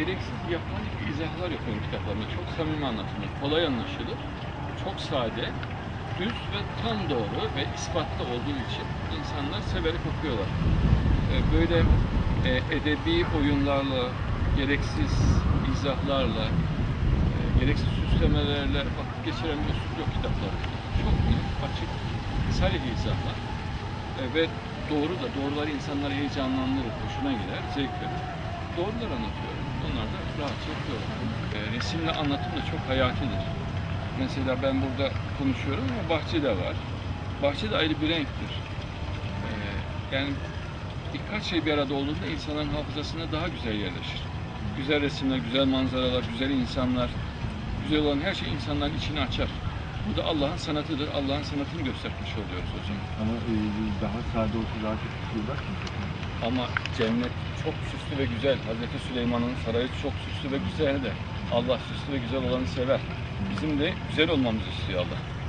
gereksiz yapmacık izahlar yapıyorum kitaplarımda. Çok samimi anlatılır, kolay anlaşılır, çok sade, düz ve tam doğru ve ispatlı olduğu için insanlar severek okuyorlar. Ee, Böyle e, edebi oyunlarla, gereksiz izahlarla, e, gereksiz süslemelerle vakit geçiren bir üslup yok kitaplarda. Çok açık, sarih izahlar. E, ve doğru da, doğrular insanları heyecanlandırır, hoşuna gider, zevk verir. Doğrular anlatıyorum. Onlar da rahatça okuyorlar. E, resimle anlatım da çok hayatidir. Mesela ben burada konuşuyorum ama bahçede var. Bahçe de ayrı bir renktir. E, yani birkaç şey bir arada olduğunda insanların hafızasına daha güzel yerleşir. Güzel resimler, güzel manzaralar, güzel insanlar, güzel olan her şey insanların içini açar. Bu da Allah'ın sanatıdır. Allah'ın sanatını göstermiş oluyoruz zaman. Ama e, daha sade çok tutuyorlar ki. Ama cennet çok süslü ve güzel. Hazreti Süleyman'ın sarayı çok süslü ve güzel de Allah süslü ve güzel olanı sever. Bizim de güzel olmamızı istiyor Allah.